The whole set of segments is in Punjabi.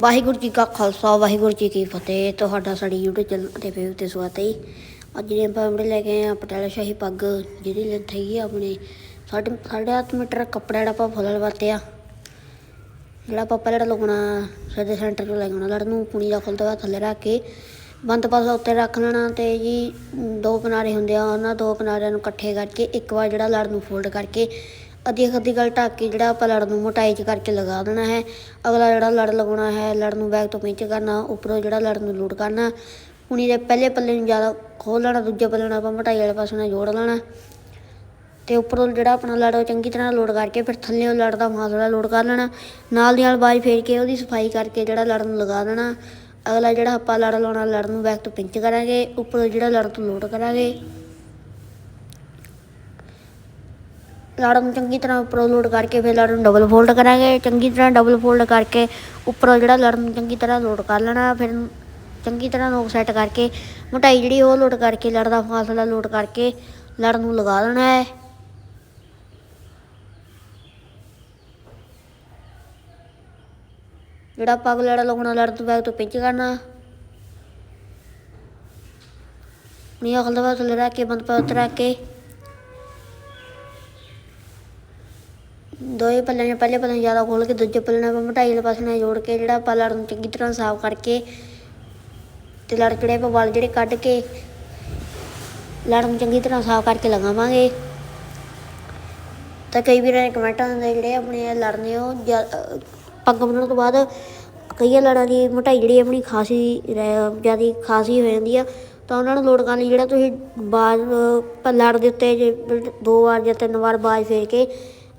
ਵਾਹਿਗੁਰੂ ਜੀ ਕਾ ਖਾਲਸਾ, ਵਾਹਿਗੁਰੂ ਜੀ ਕੀ ਫਤਿਹ ਤੁਹਾਡਾ ਸਾਡੀ YouTube ਚੈਨਲ ਤੇ ਫੇਵ ਤੇ ਸਵਾਗਤ ਹੈ ਜੀ। ਅੱਜ ਜਿਹੜੇ ਆਪਾਂ ਆਪਣੇ ਲੈ ਕੇ ਆਏ ਆ ਪਟਿਆਲਾ ਸ਼ਾਹੀ ਪੱਗ ਜਿਹੜੀ ਲੈਂਥ ਹੈਗੀ ਆ ਆਪਣੇ ਸਾਢੇ ਸਾਢੇ ਅੱਠ ਮੀਟਰ ਕੱਪੜਾ ਜਿਹੜਾ ਆਪਾਂ ਫੁੱਲ ਵਰਤਿਆ ਜਿਹੜਾ ਆਪਾਂ ਪਹਿਲਾਂ ਲਗਾਉਣਾ, ਸਾਡੇ ਸੈਂਟਰ ਤੋਂ ਲਗਾਉਣਾ ਲੜ ਨੂੰ ਪੁਣੀ ਦਾ ਖੁੱਲਦਾ ਵਾ ਥੱਲੇ ਰੱਖ ਕੇ ਬੰਦ ਪਾਸਾ ਉੱਤੇ ਰੱਖ ਲੈਣਾ ਤੇ ਜੀ, ਦੋ ਕਿਨਾਰੇ ਹੁੰਦੇ ਆ, ਉਹਨਾਂ ਦੋ ਕਿਨਾਰਿਆਂ ਨੂੰ ਇਕੱਠੇ ਕਰਕੇ ਇੱਕ ਵਾਰ ਜਿਹੜਾ ਲੜ ਨੂੰ ਫੋਲਡ ਕਰਕੇ ਅੱਧੀ ਇੱਕ ਅੱਧੀ ਗੱਲ ਢੱਕ ਕੇ ਜਿਹੜਾ ਆਪਾਂ ਲੜ ਨੂੰ ਮੋਟਾਈ 'ਚ ਕਰਕੇ ਲਗਾ ਦੇਣਾ ਹੈ। ਅਗਲਾ ਜਿਹੜਾ ਲੜ ਲਗਾਉਣਾ ਹੈ, ਲੜ ਨੂੰ ਬੈਕ ਤੋਂ ਪਿੰਚ ਕਰਨਾ, ਉੱਪਰੋਂ ਜਿਹੜਾ ਲੜ ਨੂੰ ਲੋਡ ਕਰਨਾ ਪੁਣੀ ਦੇ ਪਹਿਲੇ ਪੱਲੇ ਨੂੰ ਜ਼ਿਆਦਾ ਖੋਲ ਲੈਣਾ, ਦੂਜੇ ਪੱਲੇ ਨੂੰ ਆਪਾਂ ਮੋਟਾਈ ਵਾਲੇ ਪਾਸੇ ਨਾਲ ਜੋੜ ਲੈਣਾ। ਤੇ ਉੱਪਰੋਂ ਜਿਹੜਾ ਆਪਣਾ ਲੜ, ਉਹ ਚੰਗੀ ਤਰ੍ਹਾਂ ਲੋਡ ਕਰਕੇ ਫਿਰ ਥੱਲੇ ਉਹ ਲੜ ਦਾ ਮਾਸੜਾ ਲੋਡ ਕਰ ਲੈਣਾ। ਨਾਲ ਦੀ ਨਾਲ ਬਾਜ ਫੇਰ ਕੇ ਉਹਦੀ ਸਫ਼ਾਈ ਕਰਕੇ ਜਿਹੜਾ ਲੜ ਨੂੰ ਲਗਾ ਦੇਣਾ। ਅਗਲਾ ਜਿਹੜਾ ਆਪਾਂ ਲੜ ਲਾਉਣਾ, ਲੜ ਨੂੰ ਬੈਕ ਤੋਂ ਪਿੰਚ ਕਰਾਂਗੇ, ਉੱਪਰੋਂ ਜਿਹੜਾ ਲੜ ਤੋਂ ਲੋਡ ਕਰਾਂਗੇ। ਲੜ ਨੂੰ ਚੰਗੀ ਤਰ੍ਹਾਂ ਉੱਪਰੋਂ ਲੋਡ ਕਰਕੇ ਫਿਰ ਲੜ ਨੂੰ ਡਬਲ ਫੋਲਡ ਕਰਾਂਗੇ। ਚੰਗੀ ਤਰ੍ਹਾਂ ਡਬਲ ਫੋਲਡ ਕਰਕੇ ਉੱਪਰੋਂ ਜਿਹੜਾ ਲੜ ਨੂੰ ਚੰਗੀ ਤਰ੍ਹਾਂ ਲੋਡ ਕਰ ਲੈਣਾ, ਫਿਰ ਚੰਗੀ ਤਰ੍ਹਾਂ ਨੋਕ ਸੈੱਟ ਕਰਕੇ ਮੋਟਾਈ ਜਿਹੜੀ ਉਹ ਲੋਡ ਕਰਕੇ ਲੜ ਦਾ ਫਾਸਲਾ ਲੋਡ ਕਰਕੇ ਲੜ ਨੂੰ ਲਗਾ ਦੇਣਾ ਹੈ। ਜਿਹੜਾ ਪੱਗ ਲੜਾ ਲਾਉਣਾ ਲੜ ਤੋਂ ਬੈਗ ਤੋਂ ਪਿੰਚ ਕਰਨਾ। ਨੀ ਅਖਲ ਦਾ ਥੱਲੇ ਰੱਖ ਕੇ, ਬੰਦ ਪਾ ਉੱਤੇ ਰੱਖ ਕੇ ਦੋਏ ਪੱਲਿਆਂ ਨੇ ਪਹਿਲੇ ਪੱਲੇ ਨੂੰ ਜ਼ਿਆਦਾ ਖੋਲ ਕੇ ਦੂਜੇ ਪੱਲੇ ਨਾਲ ਮਟਾਈ ਵਾਲੇ ਪਾਸੇ ਨਾਲ ਜੋੜ ਕੇ ਜਿਹੜਾ ਆਪਾਂ ਲੜ ਨੂੰ ਚੰਗੀ ਤਰ੍ਹਾਂ ਸਾਫ਼ ਕਰਕੇ ਤੇ ਲੜ ਜਿਹੜੇ ਆਪਾਂ ਵਾਲ ਜਿਹੜੇ ਕੱਢ ਕੇ ਲੜ ਨੂੰ ਚੰਗੀ ਤਰ੍ਹਾਂ ਸਾਫ਼ ਕਰਕੇ ਲਗਾਵਾਂਗੇ। ਤਾਂ ਕਈ ਵੀਰਾਂ ਨੇ ਕਮੈਂਟ ਆਉਂਦੇ ਜਿਹੜੇ ਆਪਣੇ ਲੜਨੇ ਉਹ ਜ਼ਿਆ- ਪੱਗ ਬੰਨਣ ਤੋਂ ਬਾਅਦ ਕਈ ਲੜਾਂ ਦੀ ਮੋਟਾਈ ਜਿਹੜੀ ਆਪਣੀ ਖਾਸੀ ਜ਼ਿਆਦਾ ਖਾਸੀ ਹੋ ਜਾਂਦੀ ਆ, ਤਾਂ ਉਹਨਾਂ ਨੂੰ ਲੋਡ ਕਰਨ ਲਈ ਜਿਹੜਾ ਤੁਸੀਂ ਬਾਜ ਲੜ ਦੇ ਉੱਤੇ ਜੇ ਦੋ ਵਾਰ ਜਾਂ ਤਿੰਨ ਵਾਰ ਬਾਜ ਫੇਰ ਕੇ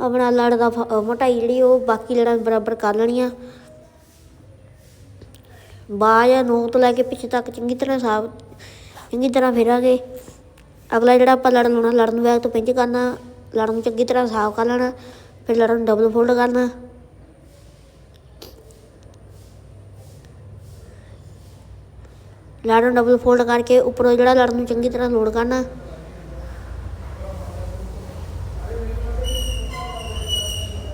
ਆਪਣਾ ਲੜ ਦਾ ਫ- ਅਹ ਮੋਟਾਈ ਜਿਹੜੀ ਉਹ ਬਾਕੀ ਲੜਾਂ ਬਰਾਬਰ ਕਰ ਲੈਣੀਆਂ ਆ। ਜਾਂ ਨੋਕ ਤੋਂ ਲੈ ਕੇ ਪਿੱਛੇ ਤੱਕ ਚੰਗੀ ਤਰ੍ਹਾਂ ਸਾਫ਼ ਚੰਗੀ ਤਰ੍ਹਾਂ ਫੇਰਾਂਗੇ। ਅਗਲਾ ਜਿਹੜਾ ਆਪਾਂ ਲੜ ਲਾਉਣਾ ਲੜਨ ਬੈਗ ਤੋਂ ਪਿੰਜ ਕਰਨਾ ਲੜ ਨੂੰ ਚੰਗੀ ਤਰ੍ਹਾਂ ਸਾਫ਼ ਕਰ ਲੈਣਾ, ਫਿਰ ਲੜਨ ਨੂੰ ਡਬਲ ਫੋਲਡ ਕਰਨਾ। ਲੜ ਨੂੰ ਡਬਲ ਫੋਲਡ ਕਰਕੇ ਉੱਪਰੋਂ ਜਿਹੜਾ ਲੜ ਨੂੰ ਚੰਗੀ ਤਰ੍ਹਾਂ ਲੋਡ ਕਰਨਾ।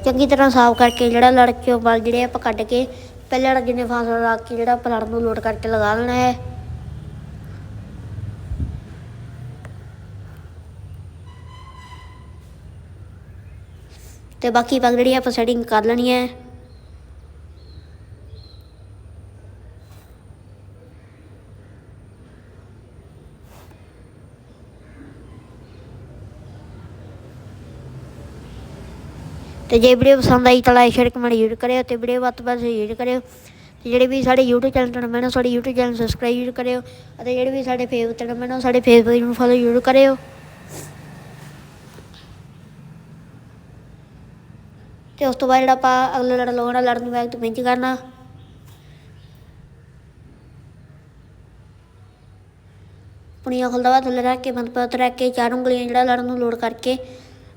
ਚੰਗੀ ਤਰ੍ਹਾਂ ਸਾਫ਼ ਕਰਕੇ ਜਿਹੜਾ ਲੜ ਚੋਂ ਵਲ ਜਿਹੜੇ ਆਪਾਂ ਕੱਢ ਕੇ ਪਹਿਲਾਂ ਲੜ ਜਿੰਨੇ ਫਾਸਲਾ ਰੱਖ ਕੇ ਜਿਹੜਾ ਆਪਾਂ ਲੜ ਨੂੰ ਲੋਡ ਕਰਕੇ ਲਗਾ ਲੈਣਾ ਹੈ। ਤੇ ਬਾਕੀ ਪੱਗ ਜਿਹੜੀ ਆਪਾਂ ਸੈਟਿੰਗ ਕਰ ਲੈਣੀ ਹੈ। ਤੇ ਜੇ ਵੀਡੀਓ ਪਸੰਦ ਆਈ ਤਾਂ ਲਾਈਕ ਸ਼ੇਅਰ ਕਮੈਂਟ ਜ਼ਰੂਰ ਕਰਿਓ ਤੇ ਵੀਡੀਓ ਵੱਧ ਤੋਂ ਵੱਧ ਸ਼ੇਅਰ ਕਰਿਓ। ਤੇ ਜਿਹੜੇ ਵੀ ਸਾਡੇ YouTube ਚੈਨਲ ਤੋਂ ਮੈਨੂੰ ਸਾਡੇ YouTube ਚੈਨਲ ਸਬਸਕ੍ਰਾਈਬ ਜ਼ਰੂਰ ਕਰਿਓ ਅਤੇ ਜਿਹੜੇ ਵੀ ਸਾਡੇ ਫੇਸਬੁੱਕ ਤੇ ਮੈਨੂੰ ਸਾਡੇ ਫੇਸਬੁੱਕ ਨੂੰ ਫੋਲੋ ਜ਼ਰੂਰ ਕਰਿਓ। ਤੇ ਉਸ ਤੋਂ ਬਾਅਦ ਜਿਹੜਾ ਆਪਾਂ ਅਗਲਾ ਲੜ ਲਾਉਣਾ, ਲੜਨ ਨੂੰ ਬੈਗ ਤੋਂ ਪਿੰਚ ਕਰਨਾ। ਪੁਣੀਆਂ ਖੁੱਲਦਾ ਵਾ ਥੱਲੇ ਰੱਖ ਕੇ ਬੰਦ ਪਾ ਉੱਤੇ ਰੱਖ ਕੇ ਚਾਰ ਉਂਗਲੀਆਂ ਜਿਹੜਾ ਲੜਨ ਨੂੰ ਲੋਡ ਕਰਕੇ,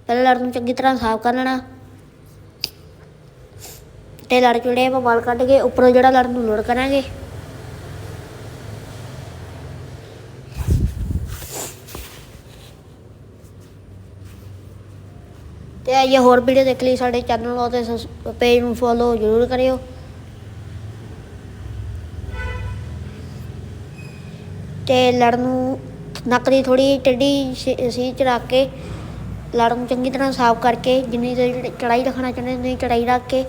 ਪਹਿਲਾਂ ਲੜਨ ਨੂੰ ਚੰਗੀ ਤਰ੍ਹਾਂ ਸਾਫ਼ ਕਰ ਲੈਣਾ। ਤੇ ਲੜ ਜਿਹੜੇ ਆਪਾਂ ਬਾਲ ਕੱਢ ਕੇ ਉੱਪਰੋਂ ਜਿਹੜਾ ਲੜ ਨੂੰ ਲੋਡ ਕਰਾਂਗੇ। ਤੇ ਇਹ ਹੋਰ ਵੀਡੀਓ ਦੇਖ ਲਈ ਸਾਡੇ ਚੈਨਲ ਨੂੰ ਤੇ ਪੇਜ ਨੂੰ ਫੋਲੋ ਜ਼ਰੂਰ ਕਰਿਓ। ਤੇ ਲੜ ਨੂੰ ਨੱਕ ਦੀ ਥੋੜੀ ਟੇਢੀ ਸੀ ਚ ਰੱਖ ਕੇ, ਲੜ ਨੂੰ ਚੰਗੀ ਤਰ੍ਹਾਂ ਸਾਫ਼ ਕਰਕੇ, ਜਿੰਨੀ ਦੇਰ ਚੜਾਈ ਰੱਖਣਾ ਚਾਹੁੰਦੇ ਉਨੀ ਚੜਾਈ ਰੱਖ ਕੇ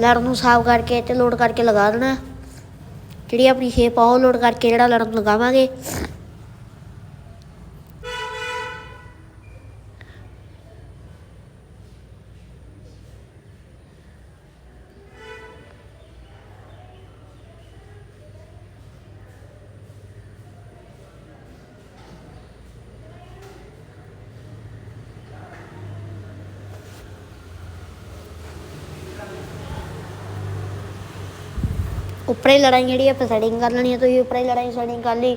ਲੜ ਨੂੰ ਸਾਫ਼ ਕਰਕੇ ਤੇ ਲੋਡ ਕਰਕੇ ਲਗਾ ਦੇਣਾ। ਜਿਹੜੀ ਆਪਣੀ ਸ਼ੇਪ ਆ, ਉਹ ਲੋਡ ਕਰਕੇ ਜਿਹੜਾ ਲੜ ਨੂੰ ਲਗਾਵਾਂਗੇ। ਉੱਪਰੇ ਲੜਾਈ ਜਿਹੜੀ ਆਪਾਂ ਸੈਟਿੰਗ ਕਰ ਲੈਣੀ ਹੈ ਤੁਸੀਂ, ਉੱਪਰੇ ਲੜਾਈ ਸੈਟਿੰਗ ਕਰ ਲਈ।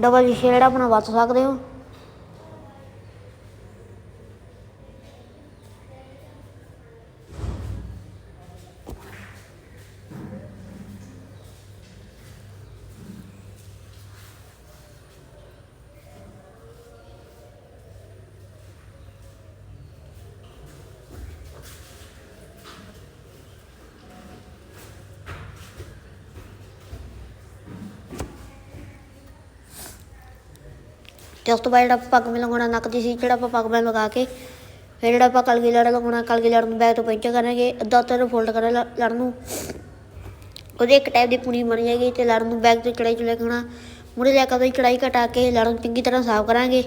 ਡਬਲ ਸ਼ੇਡ ਆਪਣਾ ਵਰਤ ਸਕਦੇ ਹੋ। ਤੇ ਉਸ ਤੋਂ ਬਾਅਦ ਜਿਹੜਾ ਆਪਾਂ ਪੱਗ ਮੈਂ ਲਗਾਉਣਾ ਨੱਕ ਦੀ ਸੀ, ਜਿਹੜਾ ਆਪਾਂ ਪੱਗ ਮੈਂ ਲਗਾ ਕੇ ਫਿਰ ਜਿਹੜਾ ਆਪਾਂ ਕਲਗੀ ਲੜ ਲਗਾਉਣਾ ਕਲਗੀ ਲੜ ਨੂੰ ਬੈਕ ਤੋਂ ਪੈਂਚਰ ਕਰਾਂਗੇ, ਅੱਧਾ ਉੱਤੇ ਫੋਲਡ ਕਰਾਂਗੇ ਲੜ ਨੂੰ। ਉਹਦੇ ਇੱਕ ਟਾਈਪ ਦੀ ਪੂਣੀ ਬਣ ਜਾਏਗੀ ਤੇ ਲੜ ਨੂੰ ਬੈਕ ਤੋਂ ਚੜਾਈ ਚਲੇ ਖਾਣਾ ਮੁੜੇ ਲੈ ਕੇ ਉਹਦੀ ਚੜਾਈ ਘਟਾ ਕੇ ਲੜ ਨੂੰ ਚੰਗੀ ਤਰ੍ਹਾਂ ਸਾਫ਼ ਕਰਾਂਗੇ।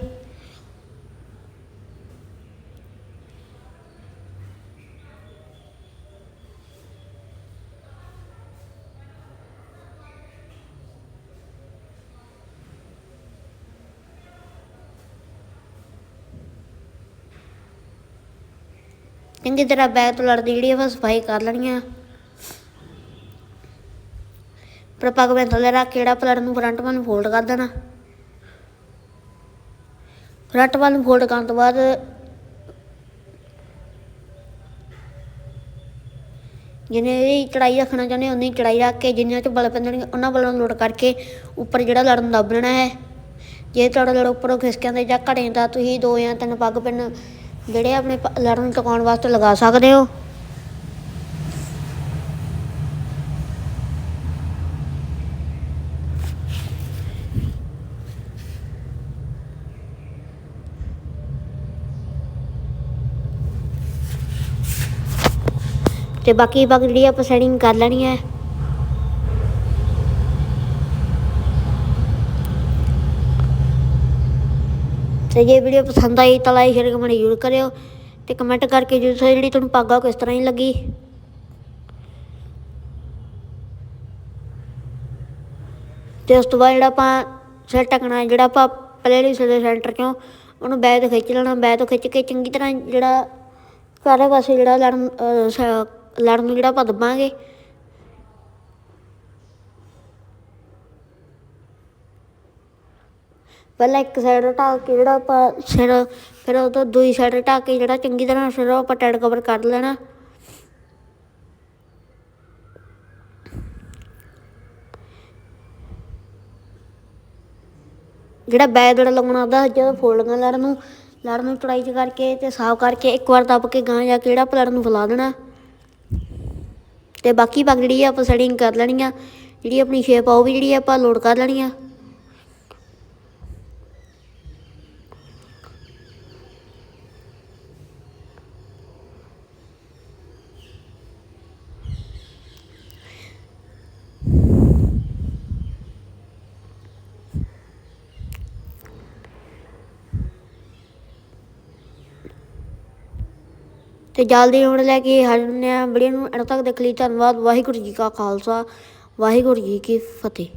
ਚੰਗੀ ਤਰ੍ਹਾਂ ਬੈਕ ਤੋਂ ਲੜਦੀ ਜਿਹੜੀ ਆਪਾਂ ਸਫ਼ਾਈ ਕਰ ਲੈਣੀ ਆ। ਪਰ ਪੱਗ ਮੈਂ ਥੱਲੇ ਰੱਖ ਕੇ ਜਿਹੜਾ ਪਲੜ ਨੂੰ ਫਰੰਟ ਵੱਲ ਫੋਲਡ ਕਰ ਦੇਣਾ। ਫਰੰਟ ਵੱਲ ਫੋਲਡ ਕਰਨ ਤੋਂ ਬਾਅਦ ਜਿਹਨੇ ਚੜਾਈ ਰੱਖਣਾ ਚਾਹੁੰਦੇ ਉਨੀ ਚੜਾਈ ਰੱਖ ਕੇ ਜਿੰਨੇ ਚ ਬਲ ਪੈਂਦੇ ਉਹਨਾਂ ਬਲਾਂ ਨੂੰ ਲੋਡ ਕਰਕੇ ਉੱਪਰ ਜਿਹੜਾ ਲੜਨ ਦੱਬ ਲੈਣਾ ਹੈ। ਜੇ ਤੁਹਾਡਾ ਲੜ ਉੱਪਰੋਂ ਖਿਸਕਿਆਂ ਦੇ ਜਾਂ ਘੜੇ ਤਾਂ ਤੁਸੀਂ ਦੋ ਜਾਂ ਤਿੰਨ ਪੱਗ ਪਿੰਨ ਜਿਹੜੇ ਆਪਣੇ ਪ- ਲੜ ਨੂੰ ਟਿਕਾਉਣ ਵਾਸਤੇ ਲਗਾ ਸਕਦੇ ਹੋ। ਤੇ ਬਾਕੀ ਬਾਕੀ ਜਿਹੜੀ ਆਪਾਂ ਸੈਟਿੰਗ ਕਰ ਲੈਣੀ ਹੈ ਤੇ ਜੇ ਵੀਡੀਓ ਪਸੰਦ ਆਈ ਤਾਂ ਲਾਈਕ ਸ਼ੇਅਰ ਕਮੈਂਟ ਜ਼ਰੂਰ ਕਰਿਓ ਤੇ ਕਮੈਂਟ ਕਰਕੇ ਜਰੂਰ ਦੱਸੋ ਜਿਹੜੀ ਤੁਹਾਨੂੰ ਪੱਗ ਆ ਉਹ ਕਿਸ ਤਰ੍ਹਾਂ ਹੀ ਲੱਗੀ? ਤੇ ਉਸ ਤੋਂ ਬਾਅਦ ਜਿਹੜਾ ਆਪਾਂ ਸਿਰ ਢੱਕਣਾ, ਜਿਹੜਾ ਆਪਾਂ ਪਲੇ ਲਈ ਸੈਂਟਰ ਚੋਂ ਉਹਨੂੰ ਬੈਕ ਤੋਂ ਖਿੱਚ ਲੈਣਾ। ਬੈਕ ਤੋਂ ਖਿੱਚ ਕੇ ਚੰਗੀ ਤਰ੍ਹਾਂ ਜਿਹੜਾ ਸਾਰੇ ਪਾਸੇ ਜਿਹੜਾ ਲੜਨ ਲੜਨ ਨੂੰ ਜਿਹੜਾ ਆਪਾਂ ਦੱਬਾਂਗੇ ਪਹਿਲਾਂ ਇੱਕ ਸਾਈਡ ਢੱਕ ਕੇ ਜਿਹੜਾ ਆਪਾਂ ਸਿਰ, ਫਿਰ ਉਹ ਤੋਂ ਦੂਈ ਸਾਈਡ ਢੱਕ ਕੇ ਜਿਹੜਾ ਚੰਗੀ ਤਰ੍ਹਾਂ ਸਿਰ ਉਹ ਆਪਾਂ ਟੈਡ ਕਵਰ ਕਰ ਲੈਣਾ। ਜਿਹੜਾ ਬੈਗ ਜਿਹੜਾ ਲਾਉਣਾ ਉਹਦਾ ਜਦੋਂ ਫੋਲਡਾਂ ਲੜ ਨੂੰ ਲੜ ਨੂੰ ਚੜਾਈ ਚ ਕਰਕੇ ਤੇ ਸਾਫ਼ ਕਰਕੇ ਇੱਕ ਵਾਰ ਦੱਬ ਕੇ ਗਾਂ ਜਾ ਕੇ ਜਿਹੜਾ ਆਪਾਂ ਲੜ ਨੂੰ ਫੈਲਾ ਦੇਣਾ। ਤੇ ਬਾਕੀ ਪੱਗ ਜਿਹੜੀ ਆ ਆਪਾਂ ਸੈਟਿੰਗ ਕਰ ਲੈਣੀ ਆ ਜਿਹੜੀ ਆਪਣੀ ਸ਼ੇਪ ਆ ਉਹ ਵੀ ਜਿਹੜੀ ਆਪਾਂ ਲੋਡ ਕਰ ਲੈਣੀ ਆ। ਤੇ ਜਲਦੀ ਹੁਣ ਲੈ ਕੇ ਹਾਜ਼ਰ ਹੁੰਦੇ ਆ ਵੀਡੀਓ ਨੂੰ ਅੰਤ ਤੱਕ ਦੇਖ ਲਈ। ਧੰਨਵਾਦ। ਵਾਹਿਗੁਰੂ ਜੀ ਕਾ ਖਾਲਸਾ। ਵਾਹਿਗੁਰੂ ਜੀ ਕੀ ਫਤਿਹ।